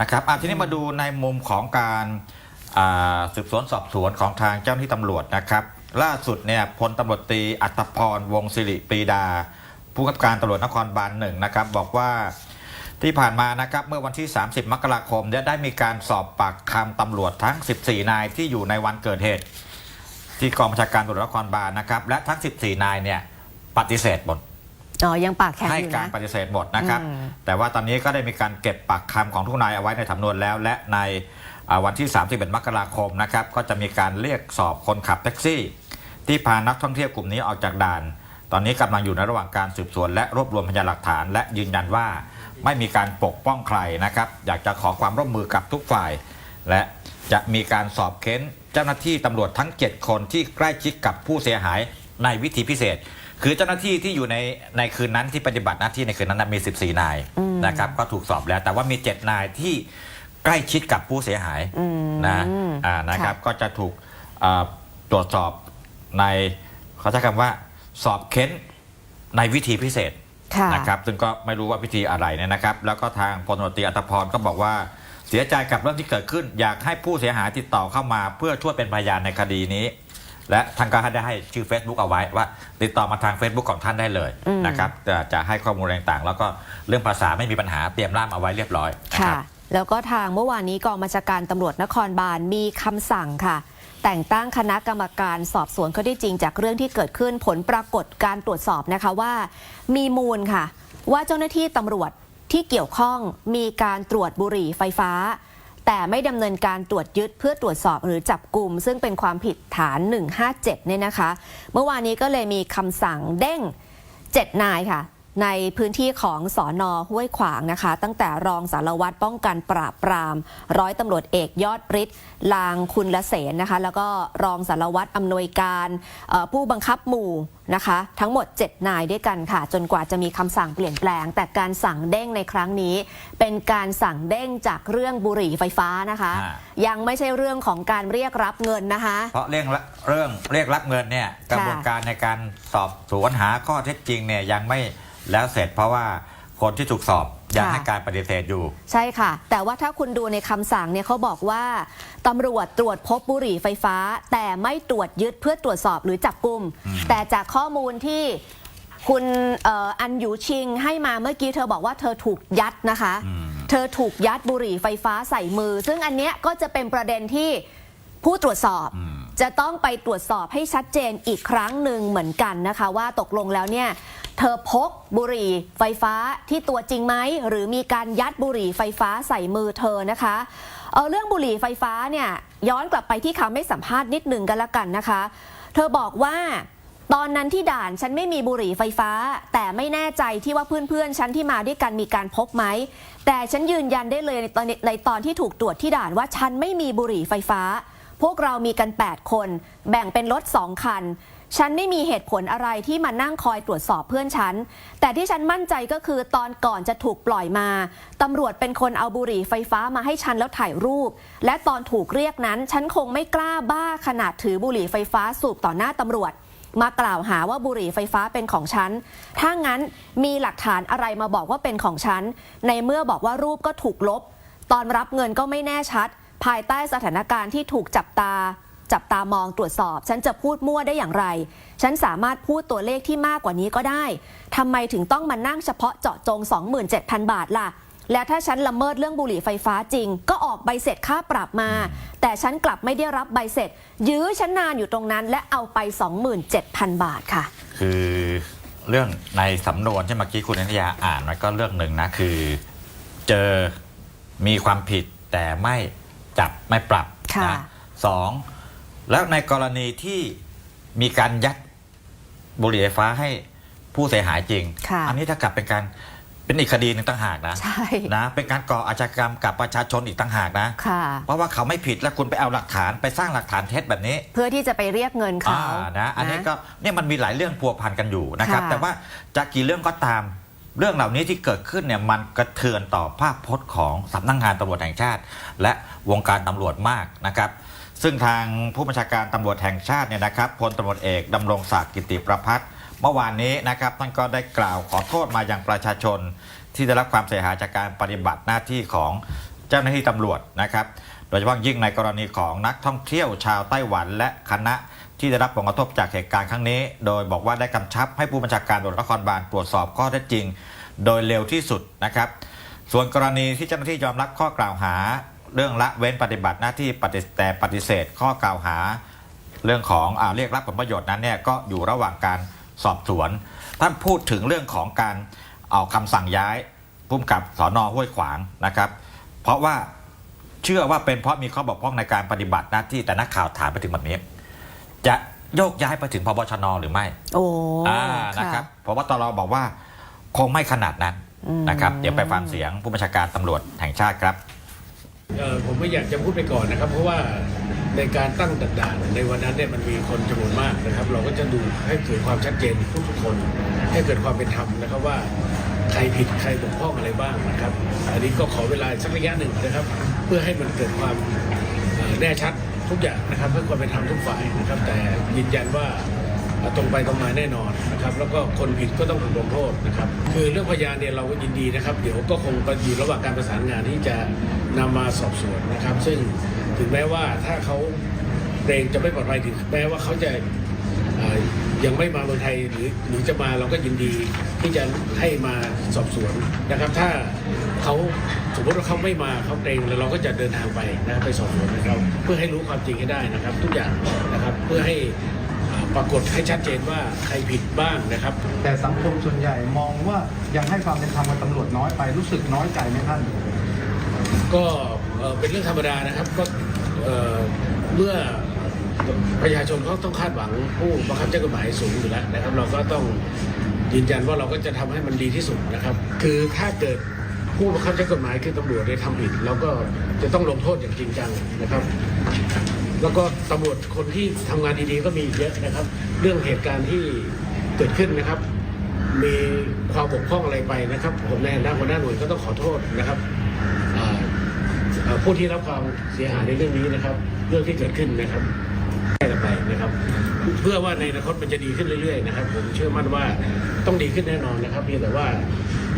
นะครับอะทีนี้มาดูในมุมของการสืบสวนสอบสวนของทางเจ้าหน้าที่ตำรวจนะครับ ล่าสุดเนี่ยพลตำรวจตรีอัตพรวงศิริปรีดา ผู้กำกับการตำรวจนครบาลหนึ่งนะครับ บอกว่าที่ผ่านมานะครับเมื่อวันที่ 30 มกราคมเนี่ยได้มีการสอบปากคำตำรวจทั้ง 14 นายที่อยู่ในวันเกิดเหตุ ที่กองบัญชาการตำรวจนครบาลนะครับ และทั้ง 14 นายเนี่ยปฏิเสธหมด อ๋อยังปากแข็งให้อยู่การนะ ปฏิเสธหมดนะครับ อืม แต่ว่าตอนนี้ก็ได้มีการเก็บปากคำของทุกนายเอาไว้ในสำนวนแล้ว และในอ่าวันที่ 31 มกราคมนะครับ ก็จะมีการเรียกสอบคนขับแท็กซี่ ที่พานักท่องเที่ยวกลุ่มนี้ออกจากด่าน ตอนนี้กำลังอยู่ในระหว่างการสืบสวน และรวบรวมพยานหลักฐาน และยืนยันว่าไม่มีการปกป้องใครนะครับ อยากจะขอความร่วมมือกับทุกฝ่าย และจะมีการสอบเค้นเจ้าหน้าที่ตำรวจทั้ง 7 คนที่ใกล้ชิดกับผู้เสียหายในวิธีพิเศษ คือเจ้าหน้าที่ที่อยู่ในในคืนนั้นที่ปฏิบัติหน้าที่ในคืนนั้นนะมี 14 นายอืมนะครับก็ถูกสอบแล้ว แต่ว่ามี 7 นายที่ใกล้ชิดกับผู้เสียหายอืมนะอ่านะครับค่ะก็จะถูกอ่าตรวจสอบในเขาใช้คำว่าสอบเค้นในวิธีพิเศษค่ะนะครับซึ่งก็ไม่รู้ว่าพิธีอะไรเนี่ยนะครับ แล้วก็ทางพลตำรวจตรีอัตภพรก็บอกว่าเสียใจกับเรื่องที่เกิดขึ้น อยากให้ผู้เสียหายติดต่อเข้ามา เพื่อช่วยเป็นพยานในคดีนี้ และทางการได้ให้ชื่อ Facebook เอาไว้ว่าติดต่อมาทาง Facebook ของท่านได้เลยอืม นะครับจะจะให้ข้อมูลอะไรต่างๆ แล้วก็เรื่องภาษาไม่มีปัญหาเตรียมร่ามเอาไว้เรียบร้อยนะคค่ะ รับ แล้วก็ทางเมื่อวานนี้กองบัญชาการตำรวจนครบาลมีคำสั่งค่ะ แต่งตั้งคณะกรรมการสอบสวนข้อที่จริงจากเรื่องที่เกิดขึ้นผลปรากฏการตรวจสอบนะคะว่า มีมูลค่ะ ว่าเจ้าหน้าที่ตำรวจที่เกี่ยวข้องมีการตรวจบุหรี่ไฟฟ้า แต่ไม่ดำเนินการตรวจยึดเพื่อตรวจสอบหรือจับกลุ่มซึ่งเป็นความผิดฐาน 157 เนี่ยนะคะ เมื่อวานนี้ก็เลยมีคำสั่งเด้ง 7 นายค่ะ ในพื้นที่ของสอนอห้วยขวางนะคะ ตั้งแต่รองสารวัตรป้องกันปราบปราม ร้อยตำรวจเอกยอดฤทธิ์ลางคุณละเสนนะคะ แล้วก็รองสารวัตรอำนวยการเอ่อผู้บังคับหมู่นะคะ ทั้งหมด 7 นายด้วยกันค่ะ จนกว่าจะมีคำสั่งเปลี่ยนแปลง แต่การสั่งเด้งในครั้งนี้ เป็นการสั่งเด้งจากเรื่องบุหรี่ไฟฟ้านะคะอ่ายังไม่ใช่เรื่องของการเรียกรับเงินนะคะ เพราะเรื่องละเรื่องเรียกรับเงินเนี่ยกระบวนการในการสอบสวนหาข้อเท็จจริงเนี่ยยังไม่ แล้วเสร็จเพราะว่าคนที่ถูกสอบยังค่ะให้การปฏิเสธอยู่ ใช่ค่ะ แต่ว่าถ้าคุณดูในคำสั่งเนี่ยเขาบอกว่าตำรวจตรวจพบบุหรี่ไฟฟ้า แต่ไม่ตรวจยึดเพื่อตรวจสอบหรือจับกลุ่มแต่จากข้อมูลที่คุณเอ่ออันหยูชิงให้มาเมื่อกี้เธอบอกว่าเธอถูกยัดนะคะอืมเธอถูกยัดบุหรี่ไฟฟ้าใส่มือ ซึ่งอันเนี้ยก็จะเป็นประเด็นที่ผู้ตรวจสอบอืม จะต้องไปตรวจสอบให้ชัดเจนอีกครั้งหนึ่งเหมือนกันนะคะ ว่าตกลงแล้วเนี่ยเธอพกบุหรี่ไฟฟ้าที่ตัวจริงไหมหรือมีการยัดบุหรี่ไฟฟ้าใส่มือเธอนะคะเอาเรื่องบุหรี่ไฟฟ้าเนี่ยย้อนกลับไปที่คำให้สัมภาษณ์นิดหนึ่งกันละกันนะคะ เธอบอกว่าตอนนั้นที่ด่านฉันไม่มีบุหรี่ไฟฟ้า แต่ไม่แน่ใจที่ว่าเพื่อนๆฉันที่มาด้วยกันมีการพกไหม แต่ฉันยืนยันได้เลยในตอนในตอนที่ถูกตรวจที่ด่านว่าฉันไม่มีบุหรี่ไฟฟ้า พวกเรามีกัน 8 คน แบ่งเป็นรถสองคัน ฉันไม่มีเหตุผลอะไรที่มานั่งคอยตรวจสอบเพื่อนฉัน แต่ที่ฉันมั่นใจก็คือตอนก่อนจะถูกปล่อยมา ตำรวจเป็นคนเอาบุหรี่ไฟฟ้ามาให้ฉันแล้วถ่ายรูป และตอนถูกเรียกนั้น ฉันคงไม่กล้าบ้าขนาดถือบุหรี่ไฟฟ้าสูบต่อหน้าตำรวจมากล่าวหาว่าบุหรี่ไฟฟ้าเป็นของฉัน ถ้างั้นมีหลักฐานอะไรมาบอกว่าเป็นของฉัน ในเมื่อบอกว่ารูปก็ถูกลบ ตอนรับเงินก็ไม่แน่ชัด ภายใต้สถานการณ์ที่ถูกจับตา จับตามองตรวจสอบ ฉันจะพูดมั่วได้อย่างไร ฉันสามารถพูดตัวเลขที่มากกว่านี้ก็ได้ทำไมถึงต้องมานั่งเฉพาะเจาะจง 27,000 บาทล่ะและถ้าฉันละเมิดเรื่องบุหรี่ไฟฟ้าจริง ก็ออกใบเสร็จค่าปรับมา แต่ฉันกลับไม่ได้รับใบเสร็จ ยื้อฉันนานอยู่ตรงนั้น และเอาไป 27,000 บาทค่ะ คือเรื่องในสำนวนที่เมื่อกี้คุณอนิยาอ่านมันก็เรื่องหนึ่งนะคือ เจอมีความผิดแต่ไม่ จับไม่ปรับค่ะนะสองแล้วในกรณีที่มีการยัดบุหรี่ไฟฟ้าให้ผู้เสียหายจริง ค่ะ อันี้ถ้ากลับเป็นการเป็นอีกคดีหนึ่งต่างหากนะ ใช่ นะเป็นการก่ออาชญากรรมกับประชาชนอีกต่างหากนะ ค่ะ เพราะว่าเขาไม่ผิดแล้วคุณไปเอาหลักฐานไปสร้างหลักฐานเท็จแบบนี้เพื่อที่จะไปเรียกเงินเขาอ่านะ อันนี้ก็เนี่ยมันมีหลายเรื่องพัวพันกันอยู่นะครับ ค่ะ แต่ว่าจะกี่เรื่องก็ตาม เรื่องเหล่านี้ที่เกิดขึ้นเนี่ยมันกระเทือนต่อภาพพจน์ของสำนักงงานตำรวจแห่งชาติ และวงการตำรวจมากนะครับ ซึ่งทางผู้บัญชาการตำรวจแห่งชาติเนี่ยนะครับพลตำรวจเอกดำรงศักดิ์กิติประพัฒน์เมื่อวานนี้นะครับท่านก็ได้กล่าวขอโทษมาอยังประชาชน ที่ได้รับความเสียหายจากการปฏิบัติหน้าที่ของเจ้าหน้าที่ตำรวจนะครับ โดยเฉพาะยิ่งในกรณีของนักท่องเที่ยวชาวไต้หวันและคณะ ที่ได้รับผลกระทบจากเหตุการณ์ครั้งนี้ โดยบอกว่าได้กำชับให้ผู้บัญชาการตำรวจนครบาลตรวจสอบข้อเท็จจริง โดยเร็วที่สุดนะครับ ส่วนกรณีที่เจ้าหน้าที่ยอมรับข้อกล่าวหา เรื่องละเว้นปฏิบัติหน้าที่ปฏิแต่ปฏิเสธข้อกล่าวหา เรื่องของอเรียกรับผลประโยชน์นั้นเนี่ยก็อยู่ระหว่างการสอบสวน ท่านพูดถึงเรื่องของการเอาคำสั่งย้ายผู้กำกับสอนอห้วยขวางนะครับ เพราะว่าเชื่อว่าเป็นเพราะมีข้อบกพร่องในการปฏิบัติหน้าที่แต่นักข่าวถามไปถึงแบบนี้ จะโยกย้ายไปถึงพบชนหรือไม่โอ้อ่านะครับเพราะว่าตลอบอกว่าคงไม่ขนาดนั้นอืมนะครับ เดี๋ยวไปฟังเสียงผู้บัญชาการตำรวจแห่งชาติครับเอ่อผมไม่อยากจะพูดไปก่อนนะครับ เพราะว่าในการตั้งด่านในวันนั้นเนี่ยมันมีคนจำนวนมากนะครับ เราก็จะดูให้เกิดความชัดเจนทุกๆคน ให้เกิดความเป็นธรรมนะครับว่าใครผิดใครบกพร่องอะไรบ้างนะครับ อันนี้ก็ขอเวลาสักระยะหนึ่งนะครับ เพื่อให้มันเกิดความเอ่อแน่ชัด ทุกอย่างนะครับเพื่อความเป็นธรรมทุกฝ่ายนะครับ แต่ยืนยันว่าตรงไปตรงมาแน่นอนนะครับ แล้วก็คนผิดก็ต้องถูกลงโทษนะครับ คือเรื่องพยานเนี่ยเราก็ยินดีนะครับ เดี๋ยวก็คงอยู่ระหว่างการประสานงานที่จะนำมาสอบสวนนะครับ ซึ่งถึงแม้ว่าถ้าเขาเกรงจะไม่ปลอดภัยถึงแม้ว่าเขาจะ ยังไม่มาเมืองไทยหรือหรือจะมาเราก็ยินดีที่จะให้มาสอบสวนนะครับ ถ้าเขาสมมติว่าเขาไม่มาเขาเกรงแล้วเราก็จะเดินทางไปนะครับไปสอบสวนนะครับ เพื่อให้รู้ความจริงให้ได้นะครับ ทุกอย่างนะครับเพื่อให้อ่าปรากฏให้ชัดเจนว่าใครผิดบ้างนะครับ แต่สังคมส่วนใหญ่มองว่ายังให้ความเป็นธรรมกับตำรวจน้อยไปรู้สึกน้อยใจไหมท่าน ก็เอ่อเป็นเรื่องธรรมดานะครับก็เอ่อเมื่อ ประชาชนเขาต้องคาดหวังผู้บังคับใช้กฎหมายสูงอยู่แล้วนะครับ เราก็ต้องยืนยันว่าเราก็จะทำให้มันดีที่สุดนะครับ คือถ้าเกิดผู้บังคับใช้กฎหมายคือตำรวจได้ทำผิดเราก็จะต้องลงโทษอย่างจริงจังนะครับ แล้วก็ตำรวจคนที่ทำงานดีๆก็มีเยอะนะครับ เรื่องเหตุการณ์ที่เกิดขึ้นนะครับ มีความบกพร่องอะไรไปนะครับ ผมในฐานะหัวหน้าหน่วยก็ต้องขอโทษนะครับผู้ที่รับความเสียหายในเรื่องนี้นะครับ เรื่องที่เกิดขึ้นนะครับ แก้กันไปนะครับ เพื่อว่าในอนาคตมันจะดีขึ้นเรื่อยๆนะครับผมเชื่อมั่นว่าต้องดีขึ้นแน่นอนนะครับเพียงแต่ว่า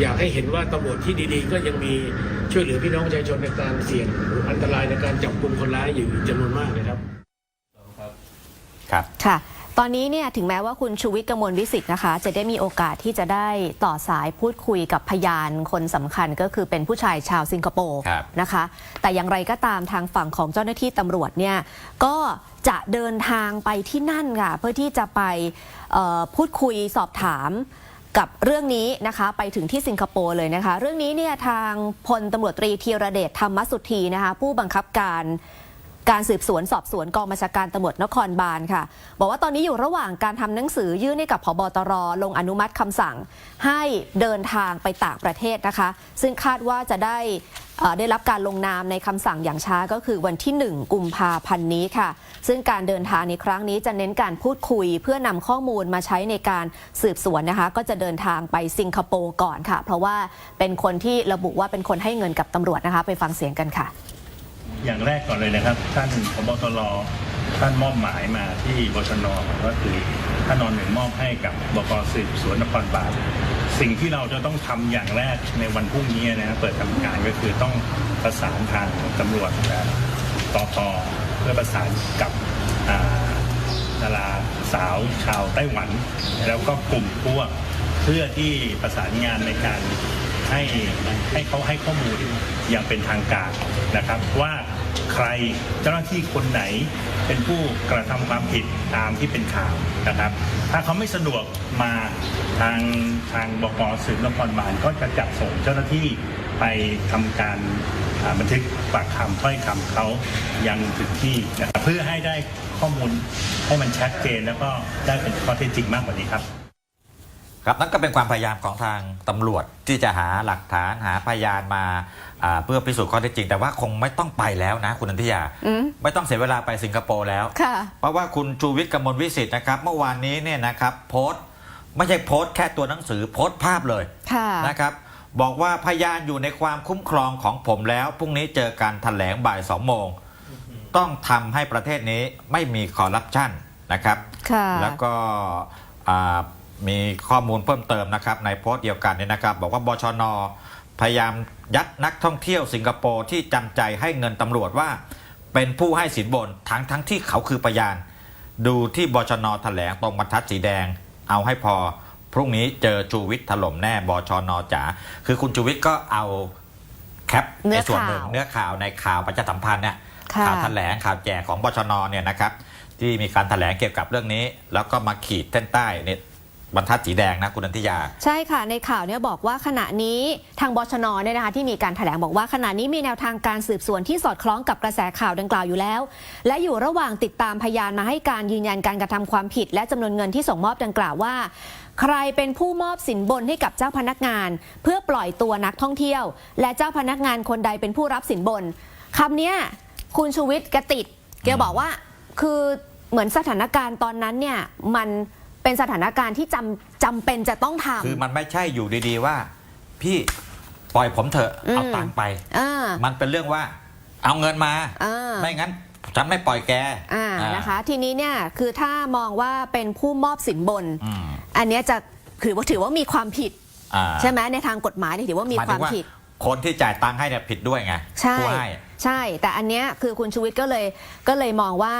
อยากให้เห็นว่าตำรวจที่ดีๆ ก็ยังมีช่วยเหลือพี่น้องประชาชนในการเสี่ยงหรืออันตรายในการจับกลุ่มคนร้ายอยู่จำนวนมากนะครับครับค่ะตอนนี้เนี่ยถึงแม้ว่าคุณชูวิทย์กมลวิสิทธิ์นะคะ จะได้มีโอกาสที่จะได้ต่อสายพูดคุยกับพยานคนสำคัญก็คือเป็นผู้ชายชาวสิงคโปร์ครับนะคะ แต่อย่างไรก็ตามทางฝั่งของเจ้าหน้าที่ตำรวจเนี่ยก็ จะเดินทางไปที่นั่นค่ะ เพื่อที่จะไปพูดคุยสอบถามกับเรื่องนี้นะคะไปถึงที่สิงคโปร์เลยนะคะ เรื่องนี้เนี่ยทางพลตำรวจตรีธีรเดชธรรมสุธีนะคะผู้บังคับการ การสืบสวนสอบสวนกองบัญชาการตำรวจนครบาลค่ะ บอกว่าตอนนี้อยู่ระหว่างการทำหนังสือยื่นให้กับพบตรลงอนุมัติคำสั่ง ให้เดินทางไปต่างประเทศนะคะ ซึ่งคาดว่าจะได้ได้รับการลงนามในคำสั่งอย่างช้าก็คือวันที่ 1 กุมภาพันธ์นี้ค่ะ ซึ่งการเดินทางในครั้งนี้จะเน้นการพูดคุย เพื่อนำข้อมูลมาใช้ในการสืบสวนนะคะ ก็จะเดินทางไปสิงคโปร์ก่อนค่ะ เพราะว่าเป็นคนที่ระบุว่าเป็นคนให้เงินกับตำรวจนะคะ ไปฟังเสียงกันค่ะ อย่างแรกก่อนเลยนะครับ ท่านพบตรท่านมอบหมายมาที่บชนก็คือท่านนอนหนึ่งมอบให้กับบกสืบสวนนครบาลสิ่งที่เราจะต้องทำอย่างแรกในวันพรุ่งนี้นะเปิดทำการก็คือต้องประสานทางตำรวจและตพเพื่อประสานกับดาราสาวชาวไต้หวัน แล้วก็กลุ่มพวกเพื่อที่ประสานงานในการให้ให้เขาให้ข้อมูลอย่างเป็นทางการนะครับว่า ใครเจ้าหน้าที่คนไหนเป็นผู้กระทำความผิดตามที่เป็นข่าวนะครับ ถ้าเขาไม่สะดวกมาทางทางบกสืบนครบาลก็จะจัดส่งเจ้าหน้าที่ไปทำการบันทึกปากคำถ้อยคำเขายังถึงที่นะครับเพื่อให้ได้ข้อมูลให้มันชัดเจนแล้วก็ได้เป็นข้อเท็จจริงมากกว่านี้ครับ ครับนั่นก็เป็นความพยายามของทางตำรวจที่จะหาหลักฐานหาพยานมาอ่าเพื่อพิสูจน์ข้อเท็จจริง แต่ว่าคงไม่ต้องไปแล้วนะ คุณนันทิยาอืมไม่ต้องเสียเวลาไปสิงคโปร์แล้วค่ะเพราะว่าคุณชูวิทย์กมลวิสิทธิ์นะครับเมื่อวานนี้เนี่ยนะครับโพสต์ไม่ใช่โพสต์แค่ตัวหนังสือโพสต์ภาพเลยค่ะนะครับบอกว่าพยานอยู่ในความคุ้มครองของผมแล้วพรุ่งนี้เจอการถแถลงบ่ายสองโมงต้องทำให้ประเทศนี้ไม่มีคอร์รัปชันนะครับค่ะแล้วก็อ่า มีข้อมูลเพิ่มเติมนะครับ ในโพสต์เดียวกันเนี่ยนะครับ บอกว่าบชน พยายามยัดนักท่องเที่ยวสิงคโปร์ที่จำใจให้เงินตำรวจว่า เป็นผู้ให้สินบนทั้งทั้งที่เขาคือพยาน ดูที่บชนแถลงตรงบรรทัดสีแดง เอาให้พอพรุ่งนี้เจอชูวิทย์ถล่มแน่บชนจ๋าคือคุณชูวิทย์ก็เอาแคปเนื้ในอส่วนหข่าวนึ่งเนื้อข่าวในข่าวประชาสัมพันธ์เนี่ยค่ะข่าวแถลงข่าวแจกของบชนเนี่ยนะครับ ที่มีการแถลงเกี่ยวกับเรื่องนี้ แล้วก็มาขีดเส้นใต้ใน บรรทัดสีแดงนะคุณนันทิยา ใช่ค่ะในข่าวเนี่ยบอกว่าขณะนี้ทางบชนเนี่ยนะคะที่มีการแถลงบอกว่าขณะนี้มีแนวทางการสืบสวนที่สอดคล้องกับกระแสข่าวดังกล่าวอยู่แล้ว และอยู่ระหว่างติดตามพยานมาให้การยืนยันการกระทำความผิด และจำนวนเงินที่ส่งมอบดังกล่าวว่า ใครเป็นผู้มอบสินบนให้กับเจ้าพนักงาน เพื่อปล่อยตัวนักท่องเที่ยว และเจ้าพนักงานคนใดเป็นผู้รับสินบนคำเนี้ยคุณชูวิทย์กระติดแกบอกว่าคือเหมือนสถานการณ์ตอนนั้นเนี่ยมัน เป็นสถานการณ์ที่จำจำเป็นจะต้องทำ คือมันไม่ใช่อยู่ดีๆว่า พี่ปล่อยผมเถอะอืมเอาตังค์ไป อ่า มันเป็นเรื่องว่า เอาเงินมา อ่า ไม่งั้นฉันไม่ปล่อยแกอ่า อ่านะคะ ทีนี้เนี่ยคือถ้ามองว่าเป็นผู้มอบสินบน อืมอันเนี้ยจะถือว่าถือว่ามีความผิด อ่า ใช่ไหมในทางกฎหมายเนี่ยถือว่ามีหยคถึวามงผิด คนที่จ่ายตังค์ให้เนี่ยผิดด้วยไงใช่ ผู้ให้ ใช่ แต่อันเนี้ยคือคุณชูวิทย์ก็เลยก็เลยมองว่า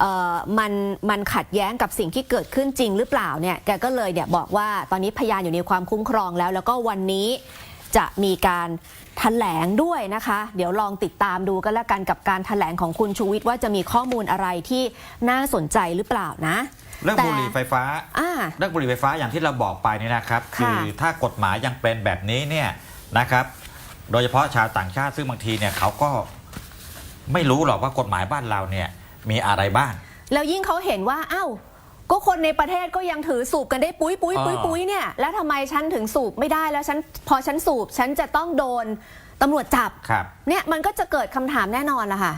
เอ่อมันมันขัดแย้งกับสิ่งที่เกิดขึ้นจริงหรือเปล่าเนี่ยแกก็เลยเนี่ยบอกว่าตอนนี้พยานอยู่ในความคุ้มครองแล้ว แล้วก็วันนี้จะมีการแถลงด้วยนะคะ เดี๋ยวลองติดตามดูกันละกันกับการแถลงของคุณชูวิทย์ว่าจะมีข้อมูลอะไรที่น่าสนใจหรือเปล่านะเรื่องแต่บุหรี่ไฟฟ้า อ่า เรื่องบุหรี่ไฟฟ้าอย่างที่เราบอกไปเนี่ยนะครับค่ะอถ้ากฎหมายยังเป็นแบบนี้เนี่ยนะครับ โดยเฉพาะชาวต่างชาติซึ่งบางทีเนี่ยเขาก็ไม่รู้หรอกว่ากฎหมายบ้านเราเนี่ยมีอะไรบ้าง แล้วยิ่งเขาเห็นว่าอ้าวก็คนในประเทศก็ยังถือสูบกันได้ปุ้ยปุ้ยปุ้ยอ่าปุ้ยเนี่ยแล้วทำไมฉันถึงสูบไม่ได้แล้วฉันพอฉันสูบฉันจะต้องโดนตำรวจจับครับ เนี่ยมันก็จะเกิดคำถามแน่นอนล่ะค่ะ